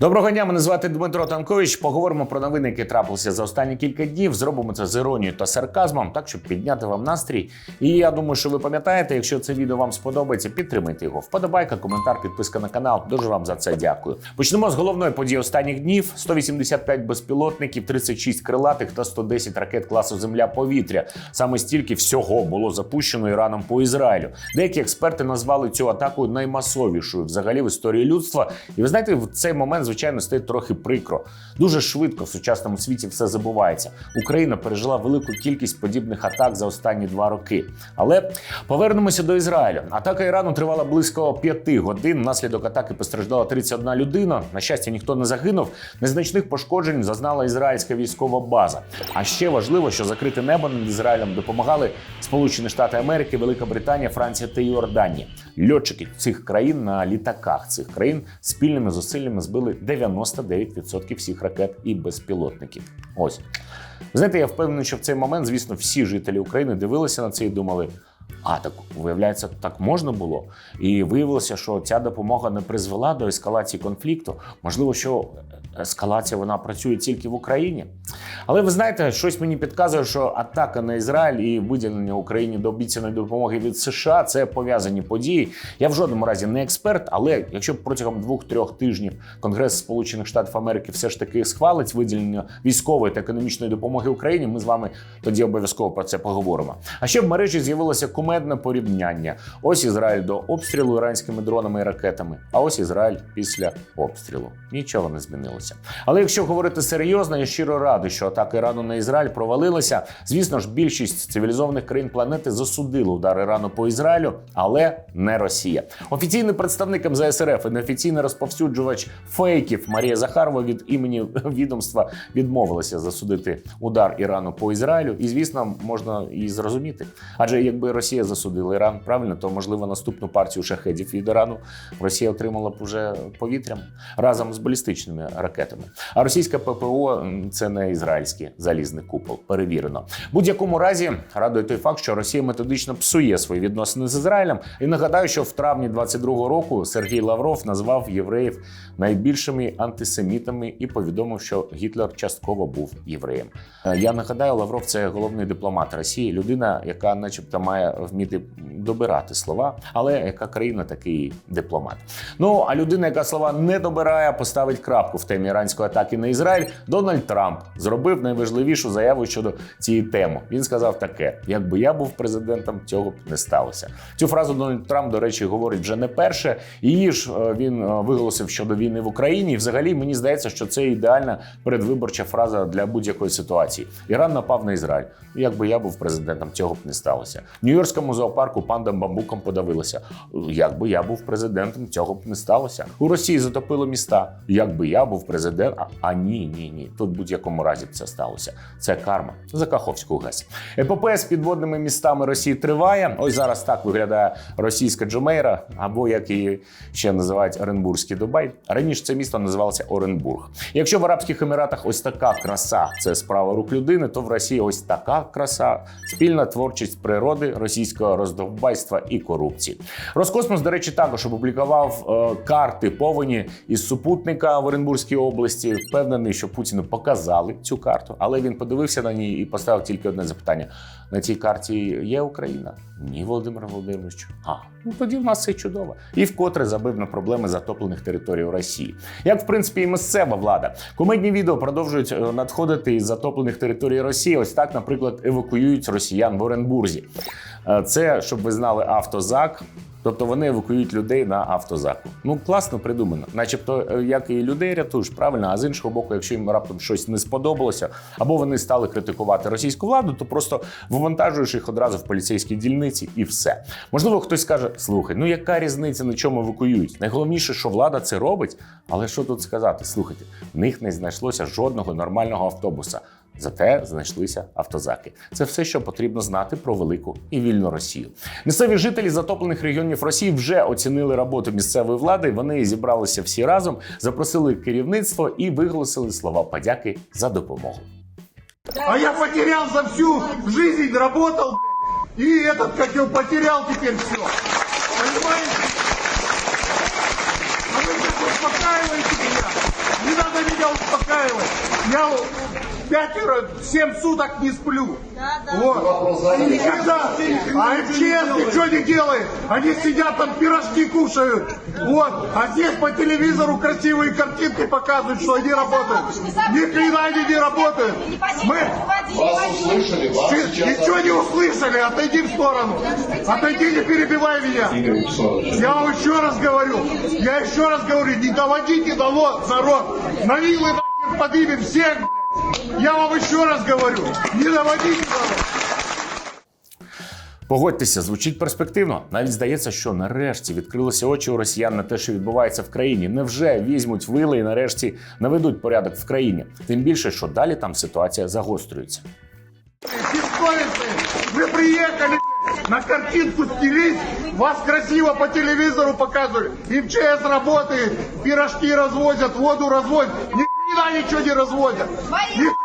Доброго дня, мене звати Дмитро Танкович. Поговоримо про новини, які трапилися за останні кілька днів. Зробимо це з іронією та сарказмом, так щоб підняти вам настрій. І я думаю, що ви пам'ятаєте, якщо це відео вам сподобається, підтримайте його. Вподобайка, коментар, підписка на канал. Дуже вам за це дякую. Почнемо з головної події останніх днів: 185 безпілотників, 36 крилатих та 110 ракет класу Земля-повітря. Саме стільки всього було запущено Іраном по Ізраїлю. Деякі експерти назвали цю атаку наймасовішою взагалі в історії людства. І ви знаєте, в цей момент, звичайно, стає трохи прикро. Дуже швидко в сучасному світі все забувається. Україна пережила велику кількість подібних атак за останні два роки. Але повернемося до Ізраїлю. Атака Ірану тривала близько п'яти годин. Внаслідок атаки постраждала 31 людина. На щастя, ніхто не загинув. Незначних пошкоджень зазнала ізраїльська військова база. А ще важливо, що закрите небо над Ізраїлем допомагали Сполучені Штати Америки, Велика Британія, Франція та Йорданія. Льотчики цих країн на літаках цих країн спільними зусиллями збили 99% всіх ракет і безпілотників. Ось знаєте, я впевнений, що в цей момент, звісно, всі жителі України дивилися на це і думали. А так виявляється, так можна було, і виявилося, що ця допомога не призвела до ескалації конфлікту. Можливо, що ескалація вона працює тільки в Україні. Але ви знаєте, щось мені підказує, що атака на Ізраїль і виділення Україні до обіцяної допомоги від США це пов'язані події. Я в жодному разі не експерт, але якщо протягом двох-трьох тижнів Конгрес Сполучених Штатів Америки все ж таки схвалить виділення військової та економічної допомоги Україні, ми з вами тоді обов'язково про це поговоримо. А ще в мережі з'явилося кумедне порівняння. Ось Ізраїль до обстрілу іранськими дронами і ракетами. А ось Ізраїль після обстрілу. Нічого не змінилося. Але якщо говорити серйозно, я щиро радий, що атака Ірану на Ізраїль провалилася. Звісно ж, більшість цивілізованих країн планети засудили удар Ірану по Ізраїлю, але не Росія. Офіційний представник МЗС РФ і неофіційний розповсюджувач фейків Марія Захарова від імені відомства відмовилася засудити удар Ірану по Ізраїлю. І звісно, можна і зрозуміти. Адже якби Росія засудила Іран правильно, то можливо наступну партію шахедів від Ірану Росія отримала б уже повітрям разом з балістичними ракетами. А російська ППО це не ізраїльський залізний купол. Перевірено. Будь-якому разі радує той факт, що Росія методично псує свої відносини з Ізраїлем. І нагадаю, що в травні 22-го року Сергій Лавров назвав євреїв найбільшими антисемітами і повідомив, що Гітлер частково був євреєм. Е, Я нагадаю, Лавров це головний дипломат Росії, людина, яка, начебто, має вміти добирати слова, але яка країна такий дипломат. Ну а людина, яка слова не добирає, поставить крапку в темі іранської атаки на Ізраїль. Дональд Трамп зробив найважливішу заяву щодо цієї теми. Він сказав таке: якби я був президентом, цього б не сталося. Цю фразу Дональд Трамп, до речі, говорить вже не перше. Її ж е, він е, виголосив щодо війни в Україні. І взагалі мені здається, що це ідеальна передвиборча фраза для будь-якої ситуації. Іран напав на Ізраїль. Якби я був президентом, цього б не сталося. В Нью-Йоркському зоопарку панда бамбуком подавилася. Якби я був президентом, цього б не сталося. У Росії затопило міста. Якби я був президент, а, ні, ні, ні. Тут в будь-якому разі це сталося. Це карма за Каховську ГЕС. Епопея з підводними містами Росії триває. Ось зараз так виглядає російська Джумейра, або як її ще називають Оренбурзький Дубай. Раніше це місто називалося Оренбург. Якщо в Арабських Еміратах ось така краса це справа рук людини, то в Росії ось така краса спільна творчість природи, російського роздовбайства і корупції. Роскосмос, до речі, також опублікував е, карти повені із супутника в Оренбурзькій області. Впевнений, що Путіну показали цю карту, але він подивився на ній і поставив тільки одне запитання: на цій карті є Україна? Ні, Володимир Володимирович. А ну тоді в нас все чудово. І вкотре забив на проблеми затоплених територій у Росії. Як в принципі і місцева влада. Комедні відео продовжують е, надходити із затоплених територій Росії. Ось так, наприклад, евакуюють росіян в Оренбурзі. Е, Це щоб ви знали автозак. Тобто вони евакуюють людей на автозаку. Ну класно придумано, начебто, е, як і людей рятуєш, правильно. А з іншого боку, якщо їм раптом щось не сподобалося, або вони стали критикувати російську владу, то просто вивантажуєш їх одразу в поліцейській дільниці і все. Можливо, хтось скаже: слухай, ну яка різниця на чому евакуюють? Найголовніше, що влада це робить. Але що тут сказати? Слухайте, в них не знайшлося жодного нормального автобуса. Зате знайшлися автозаки. Це все, що потрібно знати про велику і вільну Росію. Місцеві жителі затоплених регіонів Росії вже оцінили роботу місцевої влади. Вони зібралися всі разом, запросили керівництво і виголосили слова подяки за допомогу. А я потерял за всю жизнь, работал, и этот, как его, потерял теперь все. Понимаете? А вы как успокаиваете меня? Не надо меня успокаивать. Я пятеро, семь суток не сплю. Вот. И никогда. А МЧС ничего не делает. Они сидят там пирожки кушают. Вот. А здесь по телевизору красивые картинки показывают, что они работают. Ни хрена они не работают. Мы Вас услышали, ничего не услышали, отойди в сторону. Отойди, не перебивай меня. Я вам еще раз говорю, я еще раз говорю, не доводите до лод, народ. На вилы нахер поднимем всех. Я вам еще раз говорю, не доводите до лод. Погодьтеся, звучить перспективно. Навіть здається, що нарешті відкрилися очі у росіян на те, що відбувається в країні. Невже візьмуть вили і нарешті наведуть порядок в країні? Тим більше, що далі там ситуація загострюється. Бессовестные. Вы приехали, блядь, на картинку стелить, вас красиво по телевизору показывали. МЧС работает, пирожки развозят, воду развозят. Ни хрена ничего не развозят. Ни хрена.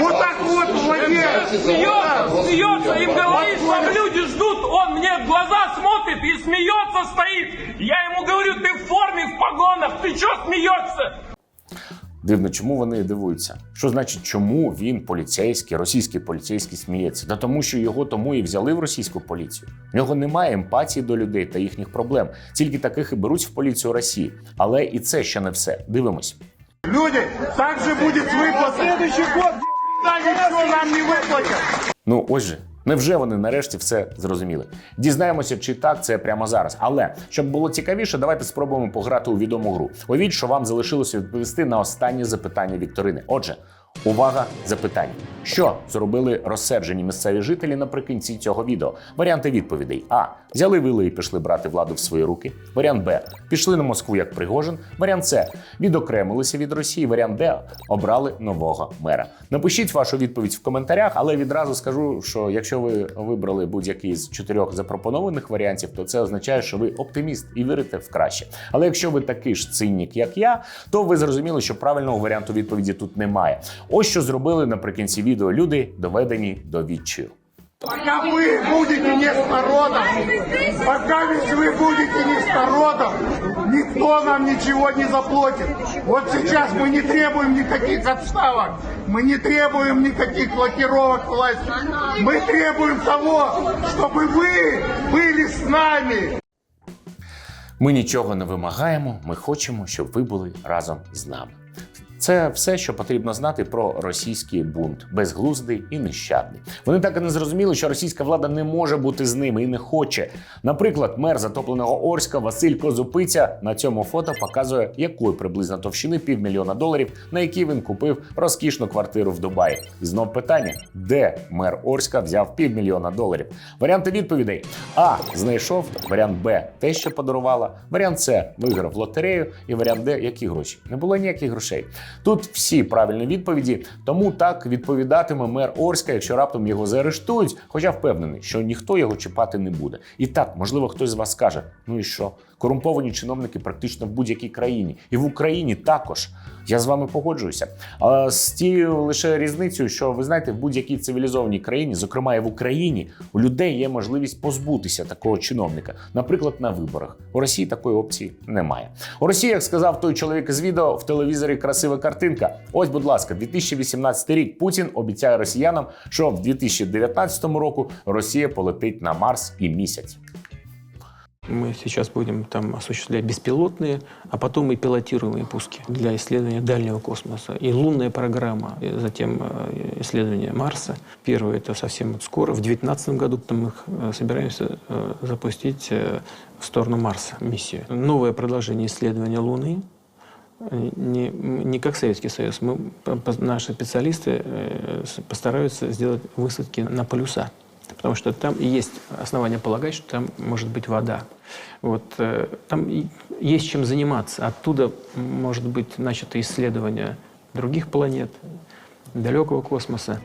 Вот так вот в воде. Смеется, смеется, им говорит, там люди ждут, он мне в глаза смотрит и смеется стоит. Я ему говорю, ты в форме, в погонах, ты чё смеется? Дивно, чому вони дивуються? Що значить, чому він поліцейський, російський поліцейський сміється? Та тому, що його тому і взяли в російську поліцію. В нього немає емпатії до людей та їхніх проблем. Тільки таких і беруть в поліцію Росії. Але і це ще не все. Дивимось. Люди, так же буде с. Следующий год ничего нам не виплатять. Ну ось же. Невже вони нарешті все зрозуміли? Дізнаємося, чи так це прямо зараз. Але щоб було цікавіше, давайте спробуємо пограти у відому гру. Уявіть, що вам залишилося відповісти на останнє запитання Вікторини. Отже, увага, запитання. Що зробили розсерджені місцеві жителі наприкінці цього відео? Варіанти відповідей: А. Взяли вили і пішли брати владу в свої руки. Варіант Б. Пішли на Москву як Пригожин. Варіант С. Відокремилися від Росії. Варіант Д. Обрали нового мера. Напишіть вашу відповідь в коментарях, але відразу скажу, що якщо ви вибрали будь-який з чотирьох запропонованих варіантів, то це означає, що ви оптиміст і вірите в краще. Але якщо ви такий ж циннік, як я, то ви зрозуміли, що правильного варіанту відповіді тут немає. Ось що зробили наприкінці відео люди, доведені до відчаю. Пока вы будете не с народом, пока ведь вы будете не с народом, никто нам ничего не заплатит. Вот сейчас мы не требуем никаких отставок, мы не требуем никаких блокировок власти. Мы требуем того, чтобы вы были с нами. Ми нічого не вимагаємо, ми хочемо, щоб ви були разом з нами. Це все, що потрібно знати про російський бунт, безглуздий і нещадний. Вони так і не зрозуміли, що російська влада не може бути з ними і не хоче. Наприклад, мер затопленого Орська Василь Козупиця на цьому фото показує, якої приблизно товщини півмільйона доларів, на які він купив розкішну квартиру в Дубаї. І знов питання: де мер Орська взяв півмільйона доларів? Варіанти відповідей: А. Знайшов. Варіант Б. Те, що подарувала. Варіант С. Виграв лотерею. І варіант Д. Які гроші? Не було ніяких грошей. Тут всі правильні відповіді, тому так відповідатиме мер Орська, якщо раптом його заарештують, хоча впевнений, що ніхто його чіпати не буде. І так, можливо, хтось з вас скаже: ну і що? Корумповані чиновники практично в будь-якій країні, і в Україні також. Я з вами погоджуюся. А з тією лише різницею, що ви знаєте, в будь-якій цивілізованій країні, зокрема і в Україні, у людей є можливість позбутися такого чиновника, наприклад, на виборах. У Росії такої опції немає. У Росії, як сказав той чоловік з відео, в телевізорі красива картинка. Ось, будь ласка, 2018 рік Путін обіцяє росіянам, що в 2019 року Росія полетить на Марс і місяць. Мы сейчас будем там осуществлять беспилотные, а потом и пилотируемые пуски для исследования дальнего космоса. И лунная программа, и затем э, исследование Марса. Первое это совсем скоро, в 2019 году там мы э, собираемся э, запустить в сторону Марса миссию. Новое продолжение исследования Луны, не, не как Советский Союз. Мы, наши специалисты постараются сделать высадки на полюса. Потому что там есть основания полагать, что там может быть вода. Вот, э, там есть чем заниматься. Оттуда может быть начато исследование других планет, далекого космоса.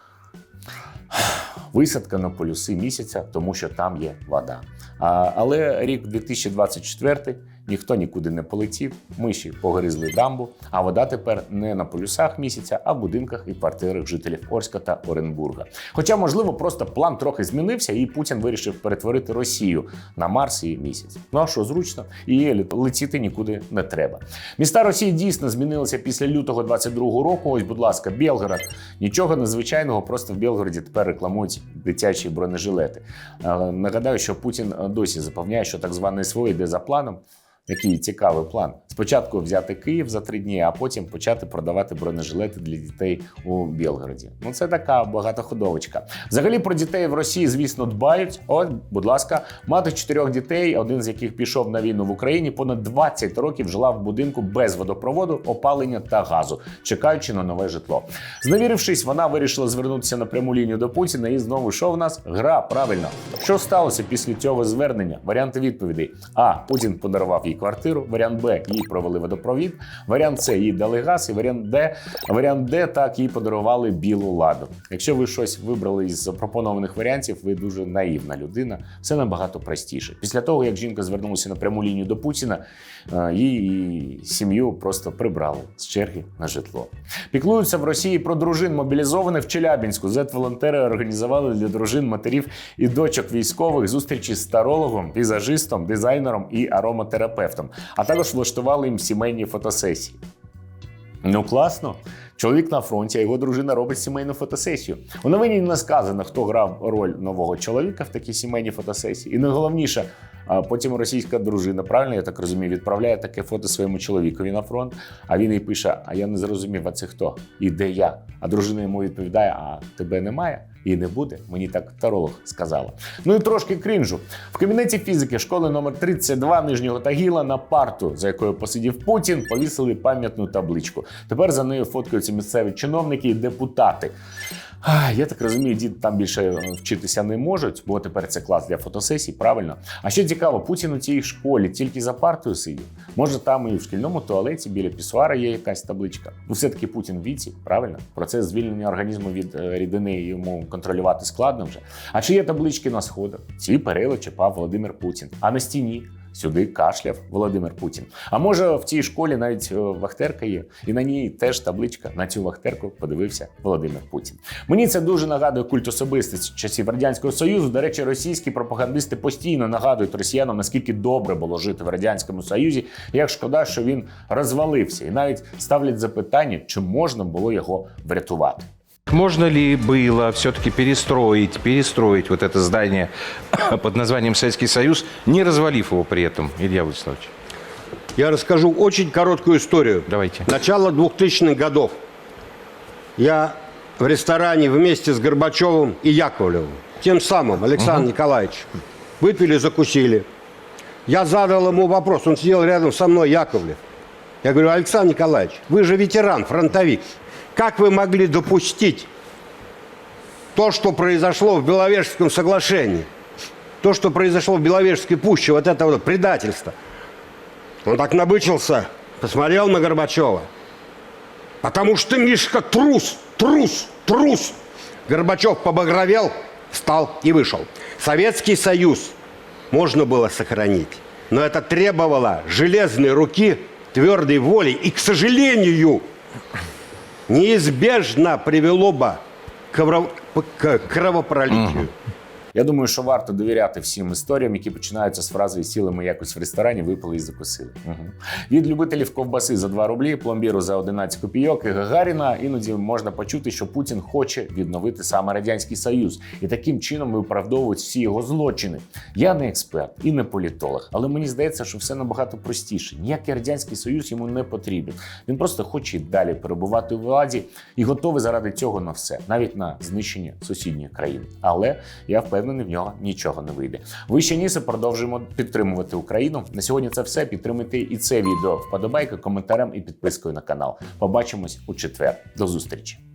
висадка на полюси місяця, тому що там є вода. А, але рік 2024 ніхто нікуди не полетів, миші погризли дамбу, а вода тепер не на полюсах місяця, а в будинках і квартирах жителів Орська та Оренбурга. Хоча, можливо, просто план трохи змінився, і Путін вирішив перетворити Росію на Марс і місяць. Ну а що зручно, і летіти нікуди не треба. Міста Росії дійсно змінилися після лютого 22-го року. Ось, будь ласка, Білгород. Нічого незвичайного, просто в Білгороді тепер рекламують дитячі бронежилети. Е, Нагадаю, що Путін досі запевняє, що так званий СВО йде за планом. Який цікавий план. Спочатку взяти Київ за три дні, а потім почати продавати бронежилети для дітей у Білгороді. Ну це така багатоходовочка. Взагалі про дітей в Росії, звісно, дбають. От, будь ласка, мати чотирьох дітей, один з яких пішов на війну в Україні, понад 20 років жила в будинку без водопроводу, опалення та газу, чекаючи на нове житло. Зневірившись, вона вирішила звернутися на пряму лінію до Путіна. І знову що в нас гра правильно. Що сталося після цього звернення? Варіанти відповідей: А. Путін подарував їй квартиру. Варіант Б. Їй провели водопровід. Варіант С. Їй дали газ. І варіант Д. Варіант Д. Так їй подарували білу ладу. Якщо ви щось вибрали із запропонованих варіантів, ви дуже наївна людина. Все набагато простіше. Після того, як жінка звернулася на пряму лінію до Путіна, е, її сім'ю просто прибрали з черги на житло. Піклуються в Росії про дружин мобілізованих в Челябінську. Зет-волонтери організували для дружин, матерів і дочок військових зустрічі з тарологом, візажистом, дизайнером і ароматерапевтом, а також влаштували їм сімейні фотосесії. Ну класно. Чоловік на фронті, а його дружина робить сімейну фотосесію. У новині не сказано, хто грав роль нового чоловіка в такій сімейній фотосесії. І найголовніше, потім російська дружина, правильно я так розумію, відправляє таке фото своєму чоловікові на фронт. А він їй пише: А я не зрозумів, а це хто? І де я? А дружина йому відповідає: А тебе немає? І не буде. Мені так таролог сказала. Ну і трошки крінжу. В кабінеті фізики школи номер 32 Нижнього Тагіла на парту, за якою посидів Путін, повісили пам'ятну табличку. Тепер за нею фоткаються місцеві чиновники і депутати. Я так розумію, діти там більше е, вчитися не можуть, бо тепер це клас для фотосесій, правильно. А ще цікаво, Путін у цій школі тільки за партою сидів. Може, там і в шкільному туалеті біля пісуара є якась табличка. Ну, все-таки Путін в віці, правильно? Процес звільнення організму від е, рідини йому контролювати складно вже. А чи є таблички на сходах? Ці перила чіпав Володимир Путін, а на стіні. Сюди кашляв Володимир Путін. А може, в цій школі навіть е, вахтерка є, і на ній теж табличка. На цю вахтерку подивився Володимир Путін. Мені це дуже нагадує культ особистості часів радянського союзу. До речі, російські пропагандисти постійно нагадують росіянам, наскільки добре було жити в радянському союзі. Як шкода, що він розвалився, і навіть ставлять запитання, чи можна було його врятувати. Можно ли было все-таки перестроить, перестроить вот это здание под названием Советский Союз, не развалив его при этом, Илья Владиславович? Я расскажу очень короткую историю. Давайте. Начало 2000-х годов. Я в ресторане вместе с Горбачевым и Яковлевым, тем самым Александром Николаевичем, выпили, закусили. Я задал ему вопрос, он сидел рядом со мной, Яковлев. Я говорю, Александр Николаевич, вы же ветеран, фронтовик. Как вы могли допустить то, что произошло в Беловежском соглашении? То, что произошло в Беловежской пуще, вот это вот предательство. Он так набычился, посмотрел на Горбачева. Потому что Мишка трус, трус, трус. Горбачев побагровел, встал и вышел. Советский Союз можно было сохранить, но это требовало железной руки, твердой воли и, к сожалению, неизбежно привело бы к крово- к кровопролитию. Я думаю, що варто довіряти всім історіям, які починаються з фрази «сіли ми якось в ресторані, випили і закусили. Угу. Від любителів ковбаси за 2 рублі, пломбіру за 11 копійок і Гагаріна іноді можна почути, що Путін хоче відновити саме радянський союз, і таким чином виправдовують всі його злочини. Я не експерт і не політолог, але мені здається, що все набагато простіше. Ніякий радянський союз йому не потрібен. Він просто хоче й далі перебувати у владі і готовий заради цього на все, навіть на знищення сусідньої країни. Але я впевнений, в нього нічого не вийде. Ви ще нісе продовжуємо підтримувати Україну. На сьогодні це все. Підтримуйте і це відео вподобайки, коментарем і підпискою на канал. Побачимось у четвер. До зустрічі.